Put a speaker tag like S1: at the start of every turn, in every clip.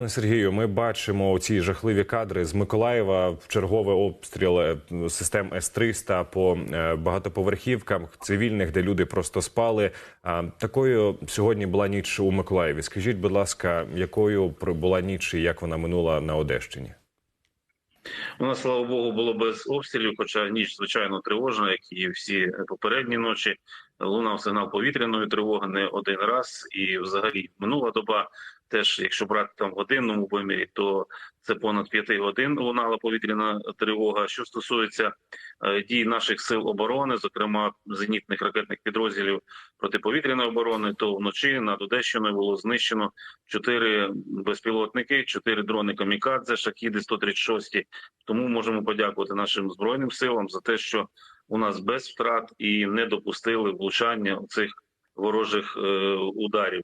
S1: Пане Сергію, ми бачимо ці жахливі кадри з Миколаєва. Черговий обстріл е, систем С-300 по е, багатоповерхівкам цивільних, де люди просто спали. Такою сьогодні була ніч у Миколаєві. Скажіть, будь ласка, якою була ніч і як вона минула на Одещині?
S2: У нас, слава Богу, було без обстрілів, хоча ніч, звичайно, тривожна, як і всі попередні ночі. Лунав сигнал повітряної тривоги не один раз. І взагалі минула доба теж, якщо брати там в годинному вимірі, то це понад п'яти годин лунала повітряна тривога. Що стосується е, дій наших сил оборони, зокрема зенітних ракетних підрозділів протиповітряної оборони, то вночі над Одещиною було знищено чотири безпілотники, чотири дрони камікадзе, шахіди 136 Тому можемо подякувати нашим збройним силам за те, що у нас без втрат і не допустили влучання цих ворожих е, ударів.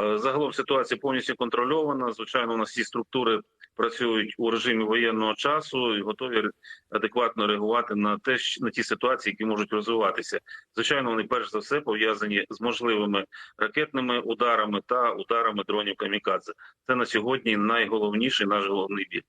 S2: Е, Загалом ситуація повністю контрольована. Звичайно, у нас всі структури працюють у режимі воєнного часу і готові адекватно реагувати на те, на ті ситуації, які можуть розвиватися. Звичайно, вони перш за все пов'язані з можливими ракетними ударами та ударами дронів камікадзе. Це на сьогодні найголовніший наш головний біль.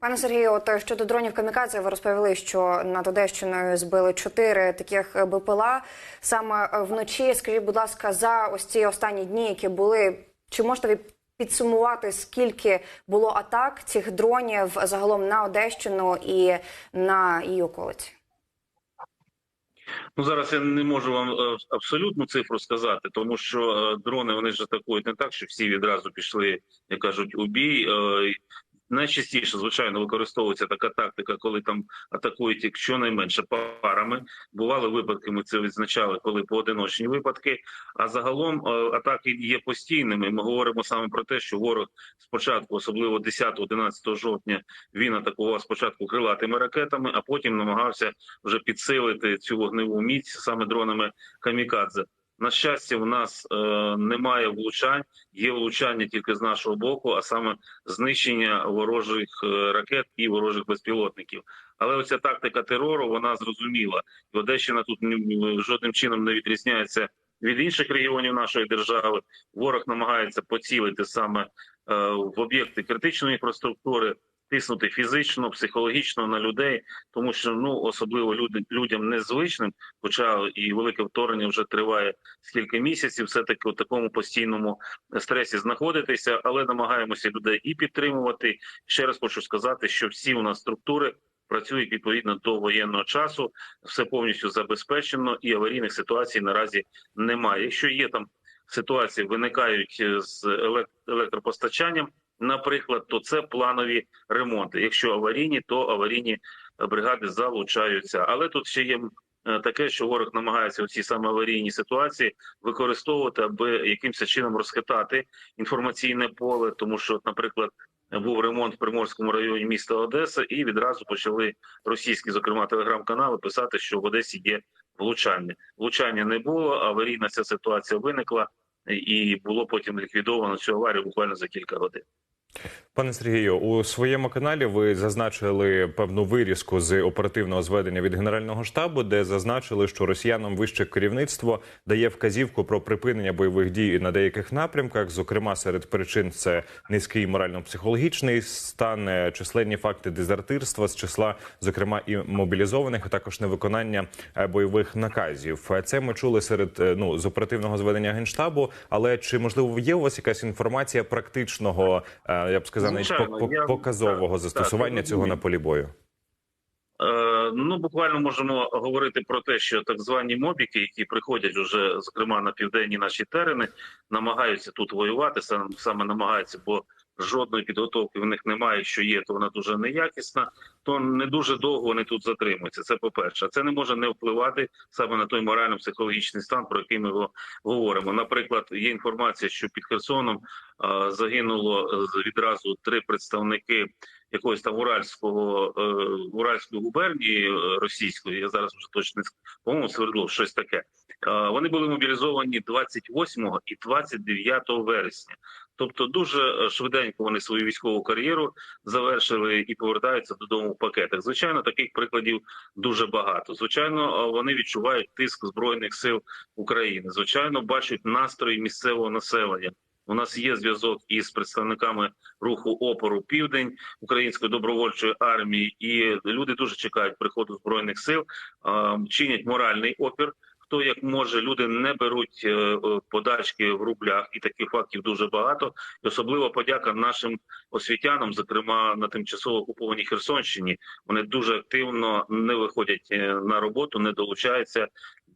S3: Пане Сергію, от е, щодо дронів камікадзе, ви розповіли, що над Одещиною збили чотири таких е, БПЛА саме е, вночі. Скажіть, будь ласка, за ось ці останні дні, які були, чи можете ви підсумувати, скільки було атак цих дронів загалом на Одещину і на її околиці?
S2: Ну зараз я не можу вам абсолютну цифру сказати, тому що дрони вони ж атакують не так, що всі відразу пішли, як кажуть, у бій. Найчастіше, звичайно, використовується така тактика, коли там атакують як щонайменше парами. Бували випадки, ми це відзначали, коли поодиночні випадки. А загалом е, атаки є постійними. Ми говоримо саме про те, що ворог спочатку, особливо 10-11 жовтня, він атакував спочатку крилатими ракетами, а потім намагався вже підсилити цю вогневу міць саме дронами камікадзе. На щастя, в нас е, немає влучань, є влучання тільки з нашого боку, а саме знищення ворожих е, ракет і ворожих безпілотників. Але оця тактика терору вона зрозуміла. Одещина тут жодним чином не відрізняється від інших регіонів нашої держави. Ворог намагається поцілити саме е, в об'єкти критичної інфраструктури, тиснути фізично, психологічно на людей, тому що ну особливо люди людям незвичним, хоча і велике вторгнення вже триває скільки місяців, все таки у такому постійному стресі знаходитися, але намагаємося людей і підтримувати. Ще раз хочу сказати, що всі у нас структури. Працюють відповідно до воєнного часу, все повністю забезпечено, і аварійних ситуацій наразі немає. Якщо є там ситуації, виникають е, з елек- електропостачанням, наприклад, то це планові ремонти. Якщо аварійні, то аварійні бригади залучаються. Але тут ще є е, таке, що ворог намагається у ці саме аварійні ситуації використовувати, аби якимось чином розхитати інформаційне поле, тому що, наприклад. Був ремонт в Приморському районі міста Одеса, і відразу почали російські, зокрема телеграм-канали, писати, що в Одесі є влучання. Влучання не було. Аварійна ця ситуація виникла, і було потім ліквідовано цю аварію буквально за кілька годин.
S1: Пане Сергію, у своєму каналі ви зазначили певну вирізку з оперативного зведення від Генерального штабу, де зазначили, що росіянам вище керівництво дає вказівку про припинення бойових дій на деяких напрямках. Зокрема, серед причин це низький морально-психологічний стан, е, численні факти дезертирства з числа, зокрема і мобілізованих, а також невиконання е, бойових наказів. Е, Це ми чули серед ну з оперативного зведення генштабу. Але чи можливо є у вас якась інформація практичного, я б сказав, навіть
S2: Звичайно,
S1: по- по-
S2: я-
S1: показового застосування
S2: так,
S1: цього на полі бою?
S2: Е, ну буквально можемо говорити про те, що так звані мобіки, які приходять уже зокрема на південні наші терени, намагаються тут воювати, саме намагаються, бо жодної підготовки в них немає. Що є, то вона дуже неякісна. То не дуже довго вони тут затримуються. Це по перше, це не може не впливати саме на той морально-психологічний стан, про який ми го- говоримо. Наприклад, є інформація, що під Херсоном загинуло е, відразу три представники якогось там уральського е, уральської губернії е, російської. Я зараз вже точно по-моєму Свердлов, щось таке. Е, Вони були мобілізовані 28 і 29 вересня. Тобто, дуже швиденько вони свою військову кар'єру завершили і повертаються додому в пакетах. Звичайно, таких прикладів дуже багато. Звичайно, вони відчувають тиск збройних сил України. Звичайно, бачать настрої місцевого населення. У нас є зв'язок із представниками руху опору Південь Української добровольчої армії, і люди дуже чекають приходу збройних сил, чинять моральний опір. Хто як може, люди не беруть е, е, подачки в рублях, і таких фактів дуже багато. І особливо подяка нашим освітянам, зокрема на тимчасово окупованій Херсонщині. Вони дуже активно не виходять е, на роботу, не долучаються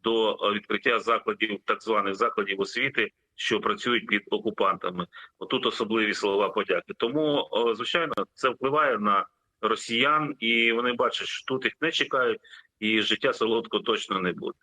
S2: до відкриття закладів, так званих закладів освіти, що працюють під окупантами. Отут особливі слова подяки. Тому, звичайно, це впливає на росіян, і вони бачать, що тут їх не чекають, і життя солодко точно не буде.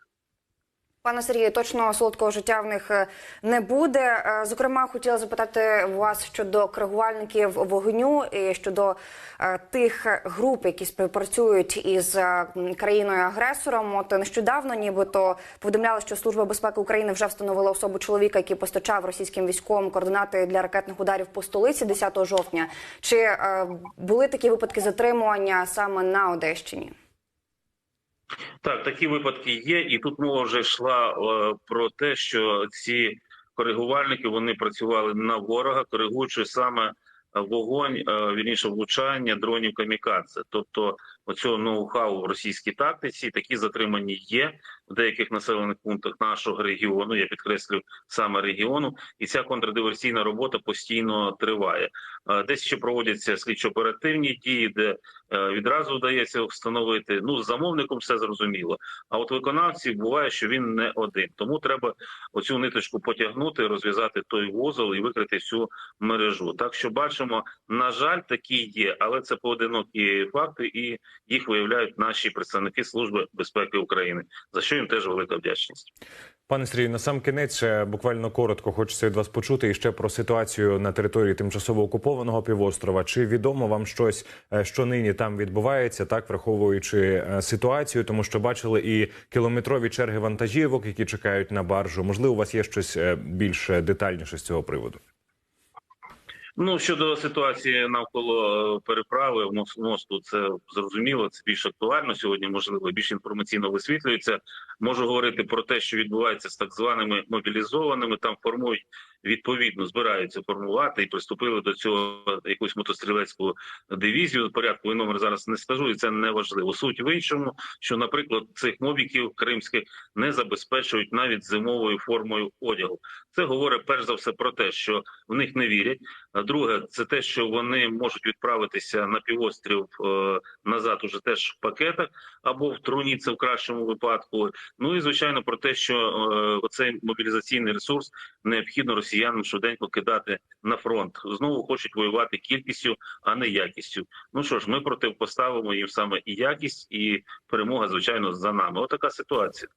S3: Пане Сергію, точно солодкого життя в них е, не буде. Е, Зокрема, хотіла запитати вас щодо коригувальників вогню і щодо е, тих груп, які співпрацюють із е, країною-агресором. От нещодавно, нібито повідомляли, що служба безпеки України вже встановила особу чоловіка, який постачав російським військовим координати для ракетних ударів по столиці 10 жовтня. Чи були такі випадки затримування саме на Одещині?
S2: Так, такі випадки є, і тут мова вже йшла е, про те, що ці коригувальники вони працювали на ворога, коригуючи саме вогонь, е, вірніше влучання дронів камікадзе. Тобто, оцього ноу-хау в російській тактиці такі затримані є в деяких населених пунктах нашого регіону. Я підкреслю саме регіону, і ця контрдиверсійна робота постійно триває. Е, Десь ще проводяться слідчо-оперативні дії, де е, відразу вдається встановити. Ну з замовником все зрозуміло. А от виконавці буває, що він не один. Тому треба оцю ниточку потягнути, розв'язати той вузол і викрити всю мережу. Так що бачимо, на жаль, такі є, але це поодинокі факти, і їх виявляють наші представники Служби безпеки України, за що їм теж велика вдячність.
S1: Пане Сергію, на сам кінець буквально коротко хочеться від вас почути і ще про ситуацію на території тимчасово окупованого півострова. Чи відомо вам щось, е, що нині там відбувається, так враховуючи е, ситуацію, тому що бачили і кілометрові черги вантажівок, які чекають на баржу. Можливо, у вас є щось е, більш детальніше з цього приводу?
S2: Ну щодо ситуації навколо е, переправи в мос- мосту, це зрозуміло. Це більш актуально сьогодні. Можливо, більш інформаційно висвітлюється. Можу говорити про те, що відбувається з так званими мобілізованими. Там формують відповідно, збираються формувати і приступили до цього якусь мотострілецьку дивізію. Порядку і номер зараз не скажу, і це не важливо. Суть в іншому, що, наприклад, цих мобіків кримських не забезпечують навіть зимовою формою одягу. Це говорить перш за все про те, що в них не вірять. Друге, це те, що вони можуть відправитися на півострів е, назад, уже теж в пакетах або в труні, це в кращому випадку. Ну і звичайно про те, що е, оцей мобілізаційний ресурс необхідно росіянам швиденько кидати на фронт. Знову хочуть воювати кількістю, а не якістю. Ну що ж, ми противпоставимо їм саме і якість, і перемога, звичайно, за нами. Отака ситуація.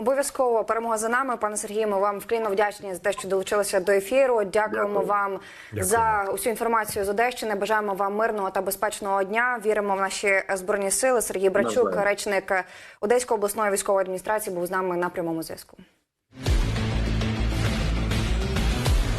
S3: Обов'язково перемога за нами, пане Сергію. Ми вам вклінно вдячні за те, що долучилися до ефіру. Дякуємо
S2: Дякую.
S3: вам
S1: Дякую.
S3: за усю інформацію з Одещини. Бажаємо вам мирного та безпечного дня. Віримо в наші збройні сили. Сергій Брачук, речник Одеської обласної військової адміністрації, був з нами на прямому зв'язку.